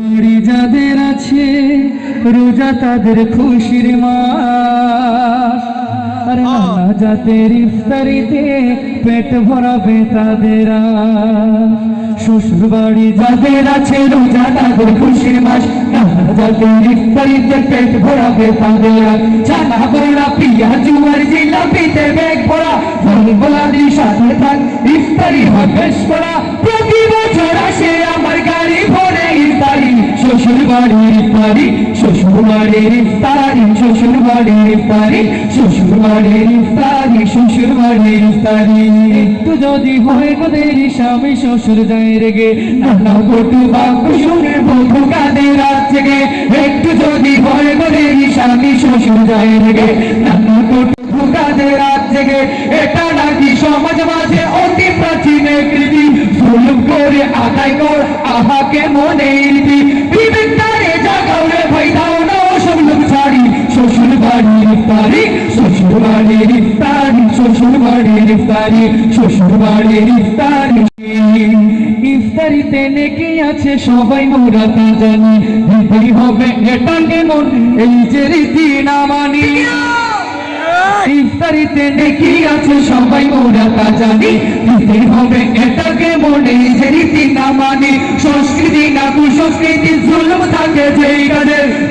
বাড়ি যাদের আছে রোজা তাদের খুশির মাস। আর নানা ইফতারিতে পেট ভরাবে তাদের শ্বশুর বাড়ি যাদের আছে রোজা তাদের খুশির মাস। জাতের ইফতারিতে পেট ভরাবে তাদের ছানা বড়া পিয়া জুয়ার জিলাপিতে বেগ ভরা। ফল বলাদি সাথে থাক ইফতারি হবে প্রতি বছর আসে আমার গাড়ি শ্বশুর বাড়ির ইফতারি শ্বশুর বাড়ির ইফতারি শ্বশুর বাড়ির ইফতারি শ্বশুর বাড়ির ইফতারি শ্বশুর ইফতারি একটু যদি হয় গোদের স্বামী শ্বশুর যায় রেগে নানা কটু বাক্য শুনে বধু কাঁদে রাত একটু যদি হয় গোদের স্বামী শ্বশুর যায় রেগে নানা মাঝে অতি প্রাচীন কৃতি করে আদায় কর, আহাকে মনে রীতি আছে সবাই মোরা তা জানি। দিতেই হবে এটা কেমন? এই যে রীতি না মানি। ইফতারিতে নেকি আছে সবাই মোরা তা জানি। হবে এটাকে মনে যে রীতি না মানে। সংস্কৃতি না কুসংস্কৃতি জুলুম থাকে, যেই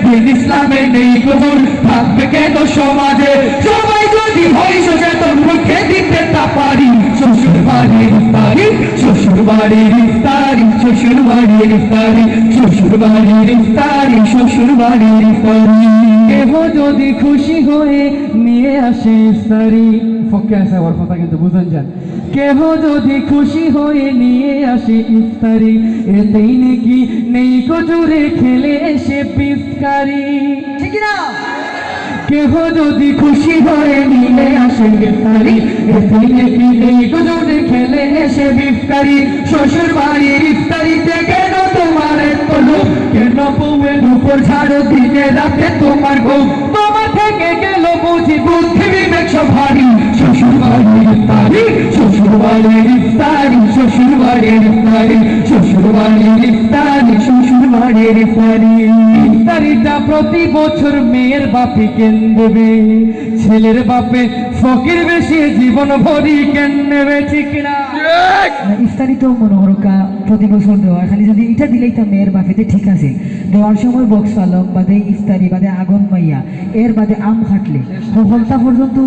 দিন ইসলামে নেই কবুল থাকবে কেন সমাজে? সবাই যদি হই সচেতন মুখে দিতে তা পারি, শ্বশুর বাড়ির ইফতারি, শ্বশুর বাড়ির ইফতারি, শ্বশুর বাড়ির ইফতারি, শ্বশুর বাড়ির ইফতারি, শ্বশুর বাড়ির ইফতারি। কেহ যদি খুশি হয়ে নিয়ে আসে ইফতারি। ফকে আছে আমার কথা কিন্তু বুঝেন যান। কেহ যদি খুশি হয়ে নিয়ে আসে ইফতারি এতেই নাকি নেই কজুরে খেলে এসে পিফকারি ঠিক না কেহ যদি খুশি হয়ে নিয়ে আসে ইফতারি এতেই নাকি নেই কজুরে খেলে এসে বিফতারি শ্বশুর বাড়ির ইফতারিতে দিনে রাতে তোমার ঘুম তোমার থেকে গেল বুঝি বুদ্ধি বিবেক সব ভারী শ্বশুর বাড়ির শ্বশুর বাড়ির শ্বশুর বাড়ির শ্বশুর বাড়ির শ্বশুর বাড়ির প্রতি বছর মেয়ের বাপি কেন দেবে? ছেলের বাপে ফকির বেশি জীবন ভরি কেন নেবে ঠিক না, ইফতারি তো মনোহরকা প্রতি বছর দেওয়া খালি যদি এটা দিলেই তো মেয়ের বাফেতে ঠিক আছে। দেওয়ার সময় বক্স পালক বাদে ইফতারি বাদে আগুন মাইয়া এর বাদে আম খাটলে। সফলতা পর্যন্ত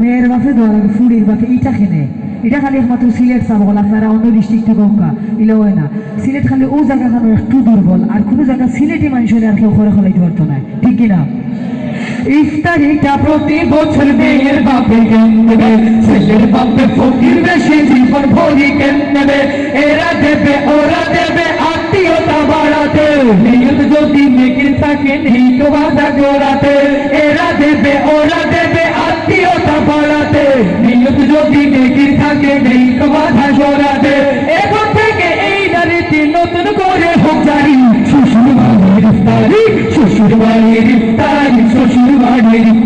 মেয়ের বাফে দেওয়ার আগে ফুড়ির বাফে ইটা খেনে। এটা খালি একমাত্র সিলেট চাবল আপনারা অন্য ডিস্ট্রিক্টে গৌকা ইলে হয় না। সিলেট খালি ও জায়গা খানো একটু দুর্বল আর কোনো জায়গা সিলেটি মানুষের আর কেউ করে খলাইতে পারতো না ঠিক কিনা ইফতারিটা প্রতি বছর মেয়ের বাপে কেন দেবে ছেলের বাপে ফকির বেশি জীবন ভরি কেন নেবে এরা দেবে, ওরা দেবে, আত্মীয়তা বাড়াতে। নিয়ত যদি মেকির থাকে নেই তো বাধা জোড়াতে। এরা দেবে, ওরা দেবে, আত্মীয়তা বাড়াতে। নিয়ত যদি মেকির থাকে নেই তো বাধা জোড়াতে।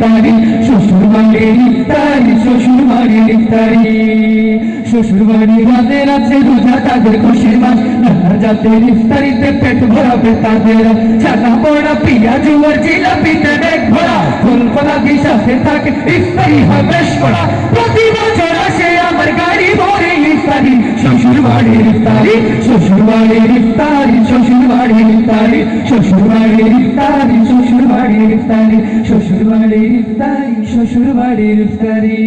ইফতারি শ্বশুর বাড়ির ইফতারি শ্বশুর বাড়ির ইফতারি শ্বশুর বাড়ি যাদের আছে রোজা তাদের খুশির মাস নানা জাতের ইফতারিতে পেট ভরাবে তাদের। ছানা বড়া পিয়া জুয়ার জিলাপিতে বেগ ভরা, ফুল দিয়ে সাথে থাকে ইফতারি হয় বেশ প্রতি বছর আসে আমার গাড়ি ভরে ইফতারি শ্বশুর বাড়ির ইফতারি শ্বশুর বাড়ির ইফতারি শ্বশুর বাড়ির ইফতারি শ্বশুর বাড়ির ইফতারি শ্বশুর বাড়ির ইফতারি বাড়ির ইফতারি শ্বশুর বাড়ির ইফতারি